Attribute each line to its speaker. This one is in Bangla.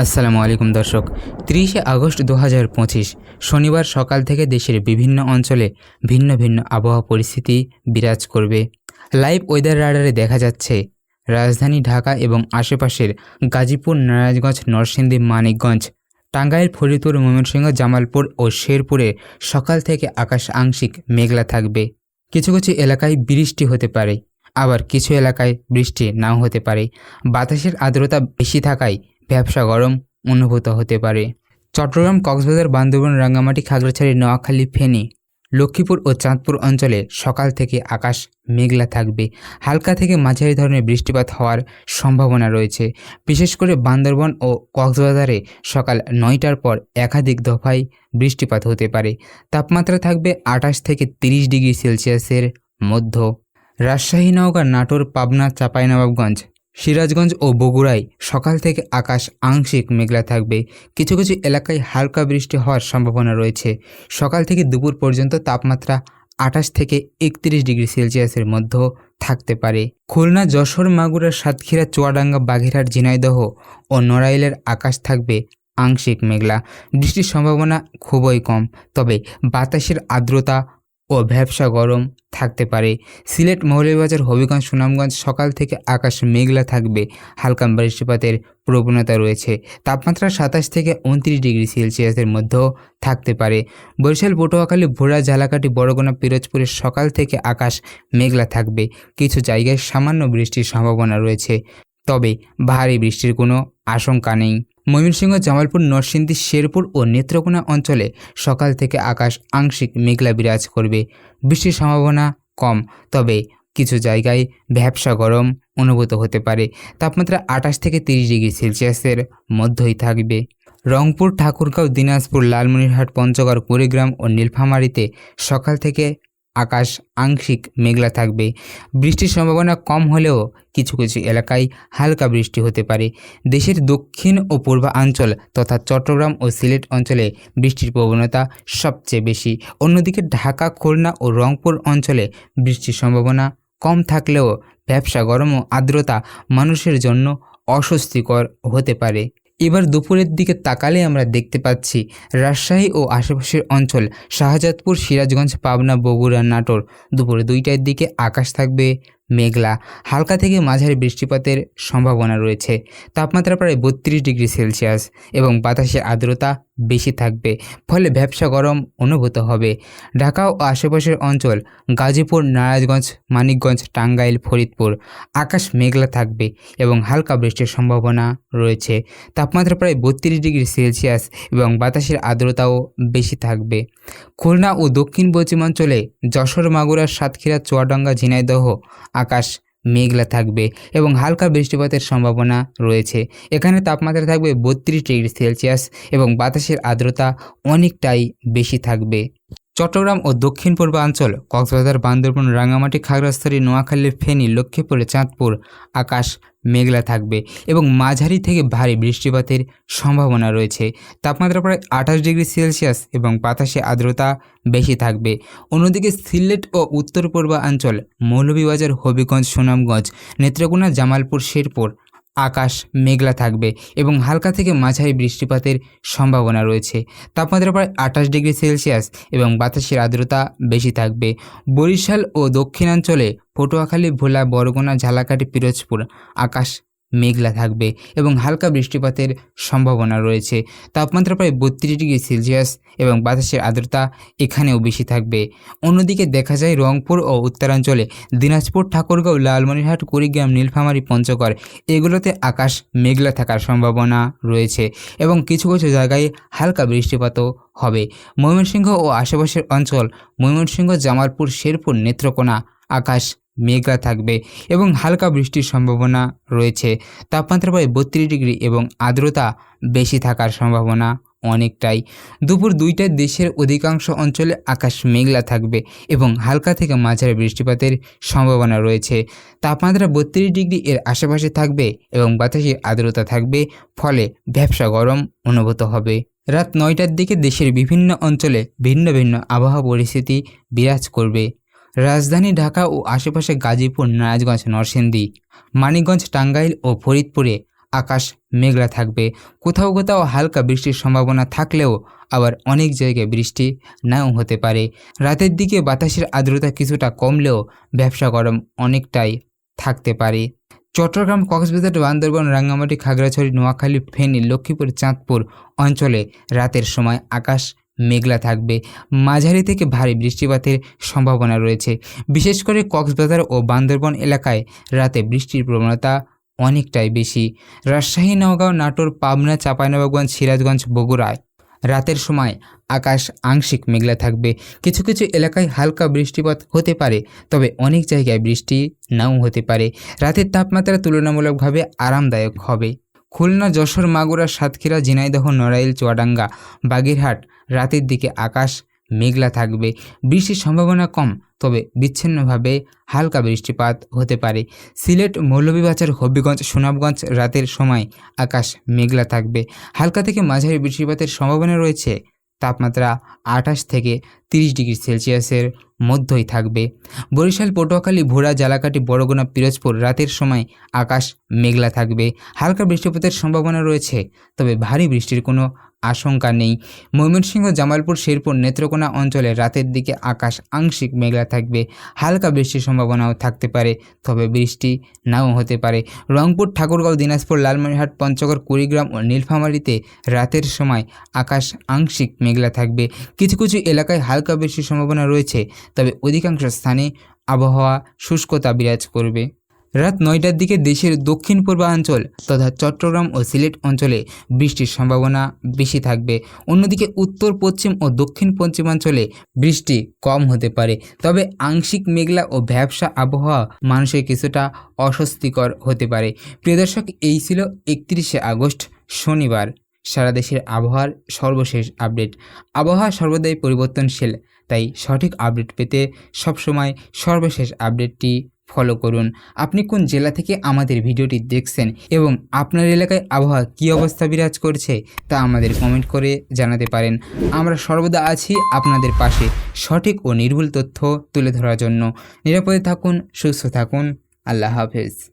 Speaker 1: আসসালামু আলাইকুম দর্শক। তিরিশে আগস্ট দু হাজার পঁচিশ, শনিবার সকাল থেকে দেশের বিভিন্ন অঞ্চলে ভিন্ন ভিন্ন আবহাওয়া পরিস্থিতি বিরাজ করবে। লাইভ ওয়েদার রাডারে দেখা যাচ্ছে, রাজধানী ঢাকা এবং আশেপাশের গাজীপুর, নারায়ণগঞ্জ, নরসিংদী, মানিকগঞ্জ, টাঙ্গাইল, ফরিদপুর, ময়মনসিংহ, জামালপুর ও শেরপুরে সকাল থেকে আকাশ আংশিক মেঘলা থাকবে। কিছু কিছু এলাকায় বৃষ্টি হতে পারে, আবার কিছু এলাকায় বৃষ্টি নাও হতে পারে। বাতাসের আর্দ্রতা বেশি থাকায় ব্যবসা গরম অনুভূত হতে পারে। চট্টগ্রাম কক্সবাজার বান্দরবান রাঙ্গামাটি খাগড়াছড়ি নোয়াখালী ফেনী লক্ষ্মীপুর ও চাঁদপুর অঞ্চলে সকাল থেকে আকাশ মেঘলা থাকবে। হালকা থেকে মাঝারি ধরনের বৃষ্টিপাত হওয়ার সম্ভাবনা রয়েছে। বিশেষ করে বান্দরবন ও কক্সবাজারে সকাল নয়টার পর একাধিক দফায় বৃষ্টিপাত হতে পারে। তাপমাত্রা থাকবে আঠাশ থেকে তিরিশ ডিগ্রি সেলসিয়াসের মধ্য। রাজশাহী, নওগাঁ, নাটোর, পাবনা, চাঁপাইনবাবগঞ্জ সিরাজগঞ্জ ও বগুড়ায় সকাল থেকে আকাশ আংশিক মেঘলা থাকবে। কিছু কিছু এলাকায় হালকা বৃষ্টি হওয়ার সম্ভাবনা রয়েছে। সকাল থেকে দুপুর পর্যন্ত তাপমাত্রা আঠাশ থেকে একত্রিশ ডিগ্রি সেলসিয়াসের মধ্যে থাকতে পারে। খুলনা, যশোর, মাগুরা, সাতক্ষীরা, চুয়াডাঙ্গা বাঘেরহাট ঝিনাইদহ ও নড়াইলের আকাশ থাকবে আংশিক মেঘলা। বৃষ্টির সম্ভাবনা খুবই কম। তবে বাতাসের আর্দ্রতা ও ভ্যাবসা গরম থাকতে পারে। সিলেট মৌলভীবাজার, হবিগঞ্জ, সুনামগঞ্জ সকাল থেকে আকাশ মেঘলা থাকবে। হালকা বৃষ্টিপাতের প্রবণতা রয়েছে। তাপমাত্রা সাতাশ থেকে উনত্রিশ ডিগ্রি সেলসিয়াসের মধ্যেও থাকতে পারে। বরিশাল, পটুয়াখালী ভোলা ঝালাকাঠি বড়গোনা পিরোজপুরের সকাল থেকে আকাশ মেঘলা থাকবে। কিছু জায়গায় সামান্য বৃষ্টির সম্ভাবনা রয়েছে। তবে ভারী বৃষ্টির কোনো আশঙ্কা নেই। ময়মনসিংহ, জামালপুর, নরসিংদী, শেরপুর ও নেত্রকোনা অঞ্চলে সকাল থেকে আকাশ আংশিক মেঘলা বিরাজ করবে। বৃষ্টির সম্ভাবনা কম, তবে কিছু জায়গায় ভ্যাবসা গরম অনুভূত হতে পারে। তাপমাত্রা আঠাশ থেকে তিরিশ ডিগ্রি সেলসিয়াসের মধ্যেই থাকবে। রংপুর, ঠাকুরগাঁও, দিনাজপুর, লালমনিরহাট, পঞ্চগড়, কুড়িগ্রাম ও নীলফামারীতে সকাল থেকে আকাশ আংশিক মেঘলা থাকবে। বৃষ্টির সম্ভাবনা কম হলেও কিছু কিছু এলাকায় হালকা বৃষ্টি হতে পারে। দেশের দক্ষিণ ও পূর্বাঞ্চল তথা চট্টগ্রাম ও সিলেট অঞ্চলে বৃষ্টির প্রবণতা সবচেয়ে বেশি। অন্যদিকে ঢাকা, খুলনা ও রংপুর অঞ্চলে বৃষ্টির সম্ভাবনা কম থাকলেও ব্যবসা গরম ও আর্দ্রতা মানুষের জন্য অস্বস্তিকর হতে পারে। এবার দুপুরের দিকে তাকালে আমরা দেখতে পাচ্ছি রাজশাহী ও আশেপাশের অঞ্চল, শাহজাদপুর, সিরাজগঞ্জ, পাবনা, বগুড়া, নাটোর। দুপুরে দুইটার দিকে আকাশ থাকবে মেঘলা। হালকা থেকে মাঝারি বৃষ্টিপাতের সম্ভাবনা রয়েছে। তাপমাত্রা প্রায় বত্রিশ ডিগ্রি সেলসিয়াস এবং বাতাসের আর্দ্রতা বেশি থাকবে। ফলে ব্যবসা গরম অনুভূত হবে। ঢাকা ও আশেপাশের অঞ্চল গাজীপুর, নারায়ণগঞ্জ, মানিকগঞ্জ, টাঙ্গাইল, ফরিদপুর আকাশ মেঘলা থাকবে এবং হালকা বৃষ্টির সম্ভাবনা রয়েছে। তাপমাত্রা প্রায় বত্রিশ ডিগ্রি সেলসিয়াস এবং বাতাসের আর্দ্রতাও বেশি থাকবে। খুলনা ও দক্ষিণ পশ্চিমাঞ্চলে যশোর, মাগুরা, সাতক্ষীরা, চুয়াডাঙ্গা, ঝিনাইদহ আকাশ মেঘলা থাকবে এবং হালকা বৃষ্টিপাতের সম্ভাবনা রয়েছে। এখানে তাপমাত্রা থাকবে বত্রিশ ডিগ্রি সেলসিয়াস এবং বাতাসের আর্দ্রতা অনেকটাই বেশি থাকবে। চট্টগ্রাম ও দক্ষিণ পূর্বাঞ্চল, কক্সবাজার, বান্দরবন রাঙামাটি খাগড়াছড়ি, নোয়াখালী, ফেনী, লক্ষ্মীপুরে, চাঁদপুর আকাশ মেঘলা থাকবে এবং মাঝারি থেকে ভারী বৃষ্টিপাতের সম্ভাবনা রয়েছে। তাপমাত্রা প্রায় আঠাশ ডিগ্রি সেলসিয়াস এবং বাতাসে আর্দ্রতা বেশি থাকবে। অন্যদিকে সিলেট ও উত্তর পূর্বাঞ্চল, মৌলভীবাজার, হবিগঞ্জ, সুনামগঞ্জ, নেত্রকোনা, জামালপুর, শেরপুর আকাশ মেঘলা থাকবে এবং হালকা থেকে মাঝারি বৃষ্টিপাতের সম্ভাবনা রয়েছে। তাপমাত্রা প্রায় আঠাশ ডিগ্রি সেলসিয়াস এবং বাতাসের আর্দ্রতা বেশি থাকবে। বরিশাল ও দক্ষিণাঞ্চলে পটুয়াখালী, ভোলা, বরগুনা ঝালাকাঠি পিরোজপুর আকাশ মেঘলা থাকবে এবং হালকা বৃষ্টিপাতের সম্ভাবনা রয়েছে। তাপমাত্রা প্রায় বত্রিশ ডিগ্রি সেলসিয়াস এবং বাতাসের আর্দ্রতা এখানেও বেশি থাকবে। অন্যদিকে দেখা যায় রংপুর ও উত্তরাঞ্চলে দিনাজপুর, ঠাকুরগাঁও, লালমনিরহাট, কুড়িগ্রাম, নীলফামারী, পঞ্চগড় এগুলোতে আকাশ মেঘলা থাকার সম্ভাবনা রয়েছে এবং কিছু কিছু জায়গায় হালকা বৃষ্টিপাতও হবে। ময়মনসিংহ ও আশেপাশের অঞ্চল ময়মনসিংহ, জামালপুর, শেরপুর, নেত্রকোনা আকাশ মেঘলা থাকবে এবং হালকা বৃষ্টির সম্ভাবনা রয়েছে। তাপমাত্রা প্রায় বত্রিশ ডিগ্রি এবং আর্দ্রতা বেশি থাকার সম্ভাবনা অনেকটাই। দুপুর দুইটায় দেশের অধিকাংশ অঞ্চলে আকাশ মেঘলা থাকবে এবং হালকা থেকে মাঝারি বৃষ্টিপাতের সম্ভাবনা রয়েছে। তাপমাত্রা বত্রিশ ডিগ্রি এর আশেপাশে থাকবে এবং বাতাসের আর্দ্রতা থাকবে, ফলে ব্যবসা গরম অনুভূত হবে। রাত নয়টার দিকে দেশের বিভিন্ন অঞ্চলে ভিন্ন ভিন্ন আবহাওয়া পরিস্থিতি বিরাজ করবে। রাজধানী ঢাকা ও আশেপাশে গাজীপুর, নারায়ণগঞ্জ, নরসিংদী, মানিকগঞ্জ, টাঙ্গাইল ও ফরিদপুরে আকাশ মেঘলা থাকবে। কোথাও কোথাও হালকা বৃষ্টির সম্ভাবনা থাকলেও আবার অনেক জায়গায় বৃষ্টি নাও হতে পারে। রাতের দিকে বাতাসের আর্দ্রতা কিছুটা কমলেও ব্যবসা গরম অনেকটাই থাকতে পারে। চট্টগ্রাম, কক্সবাজার, বান্দরবান, রাঙ্গামাটি, খাগড়াছড়ি, নোয়াখালী, ফেনী, লক্ষ্মীপুর, চাঁদপুর অঞ্চলে রাতের সময় আকাশ মেঘলা থাকবে। মাঝারি থেকে ভারী বৃষ্টিপাতের সম্ভাবনা রয়েছে। বিশেষ করে কক্সবাজার ও বান্দরবন এলাকায় রাতে বৃষ্টির প্রবণতা অনেকটাই বেশি। রাজশাহী, নওগাঁও, নাটোর, পাবনা, চাঁপাইনবাবগঞ্জ, সিরাজগঞ্জ, বগুড়ায় রাতের সময় আকাশ আংশিক মেঘলা থাকবে। কিছু কিছু এলাকায় হালকা বৃষ্টিপাত হতে পারে, তবে অনেক জায়গায় বৃষ্টি নাও হতে পারে। রাতের তাপমাত্রা তুলনামূলকভাবে আরামদায়ক হবে। খুলনা, যশোর, মাগুরা, সাতক্ষীরা, ঝিনাইদহ, নড়াইল, চুয়াডাঙ্গা, বাগেরহাট, রাতের দিকে আকাশ মেঘলা থাকবে। বৃষ্টির সম্ভাবনা কম, তবে বিচ্ছিন্নভাবে হালকা বৃষ্টিপাত হতে পারে। সিলেট, মৌলভীবাজার, হবিগঞ্জ, সুনামগঞ্জ রাতের সময় আকাশ মেঘলা থাকবে। হালকা থেকে মাঝারি বৃষ্টিপাতের সম্ভাবনা রয়েছে, তাপমাত্রা আঠাশ থেকে তিরিশ ডিগ্রি সেলসিয়াসের মধ্যেই থাকবে। বরিশাল, পটুয়াখালী ভোলা জালাকাটি বড়গোনা পিরোজপুর রাতের সময় আকাশ মেঘলা থাকবে। হালকা বৃষ্টিপাতের সম্ভাবনা রয়েছে, তবে ভারী বৃষ্টির কোনো আশঙ্কা নেই। ময়মনসিংহ, জামালপুর, শেরপুর, নেত্রকোনা অঞ্চলে রাতের দিকে আকাশ আংশিক মেঘলা থাকবে। হালকা বৃষ্টির সম্ভাবনাও থাকতে পারে, তবে বৃষ্টি নাও হতে পারে। রংপুর, ঠাকুরগাঁও, দিনাজপুর, লালমনিরহাট, পঞ্চগড়, কুড়িগ্রাম ও নীলফামারীতে রাতের সময় আকাশ আংশিক মেঘলা থাকবে। কিছু কিছু এলাকায় হালকা বৃষ্টির সম্ভাবনা রয়েছে, তবে অধিকাংশ স্থানে আবহাওয়া শুষ্কতা বিরাজ করবে। রাত নয়টার দিকে দেশের দক্ষিণ পূর্বাঞ্চল তথা চট্টগ্রাম ও সিলেট অঞ্চলে বৃষ্টির সম্ভাবনা বেশি থাকবে। অন্যদিকে উত্তর, পশ্চিম ও দক্ষিণ পশ্চিমাঞ্চলে বৃষ্টি কম হতে পারে, তবে আংশিক মেঘলা ও ভ্যাবসা আবহাওয়া মানুষের কিছুটা অস্বস্তিকর হতে পারে। প্রিয় দর্শক, এই ছিল একত্রিশে আগস্ট, শনিবার। সারা দেশের আবহাওয়ার সর্বশেষ আপডেট। আবহাওয়া সর্বদাই পরিবর্তনশীল, তাই সঠিক আপডেট পেতে সবসময় সর্বশেষ আপডেটটি ফলো করুন। আপনি কোন জেলা থেকে আমাদের ভিডিওটি দেখছেন এবং আপনার এলাকায় আবহাওয়া কী অবস্থা বিরাজ করছে তা আমাদের কমেন্ট করে জানাতে পারেন। আমরা সর্বদা আছি আপনাদের পাশে সঠিক ও নির্ভুল তথ্য তুলে ধরার জন্য। নিরাপদে থাকুন, সুস্থ থাকুন। আল্লাহ হাফেজ।